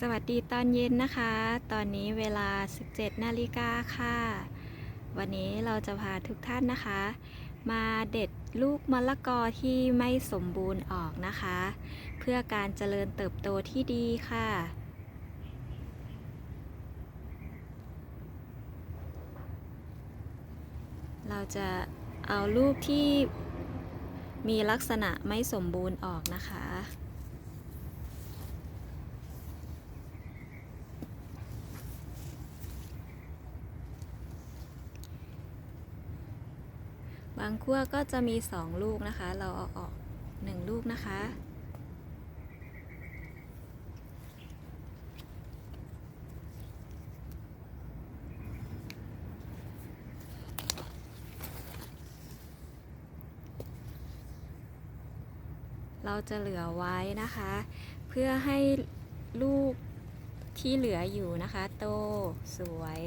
สวัสดีตอนเย็นนะคะ ตอนนี้เวลา 17 นาฬิกาค่ะ วันนี้เราจะพาทุกท่านนะคะ มาเด็ดลูกมะละกอที่ไม่สมบูรณ์ออกนะคะ เพื่อการเจริญเติบโตที่ดีค่ะ เราจะเอาลูกที่มีลักษณะไม่สมบูรณ์ออกนะคะางขั้วก็จะมีสองลูกนะคะ เราเอาออกหนึ่งลูกนะคะ เราจะเหลือไว้นะคะ เพื่อให้ลูกที่เหลืออยู่นะคะ โตสวย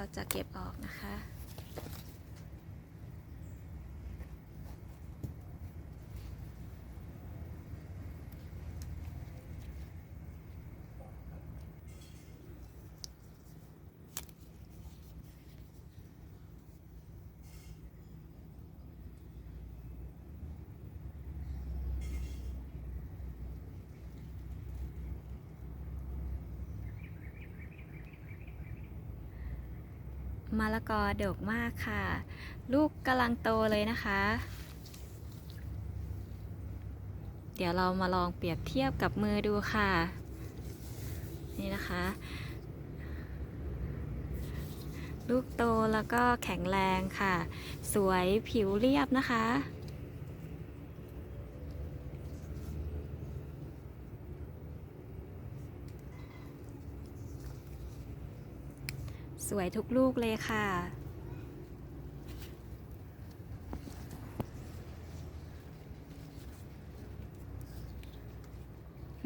เราจะเก็บออกนะคะ มะละกอดกมากค่ะ ลูกกำลังโตเลยนะคะ เดี๋ยวเรามาลองเปรียบเทียบกับมือดูค่ะ นี่นะคะ ลูกโตแล้วก็แข็งแรงค่ะ สวยผิวเรียบนะคะ สวยทุกลูกเลยค่ะ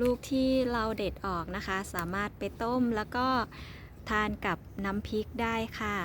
ลูกที่เราเด็ดออกนะคะ สามารถไปต้มแล้วก็ทานกับน้ำพริกได้ค่ะ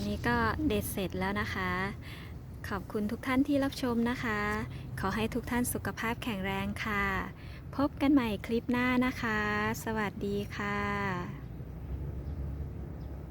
อนนี้ก็เด็ดเสร็จแล้วนะคะ ขอบคุณทุกท่านที่รับชมนะคะ ขอให้ทุกท่านสุขภาพแข็งแรงค่ะ พบกันใหม่คลิปหน้านะคะ สวัสดีค่ะ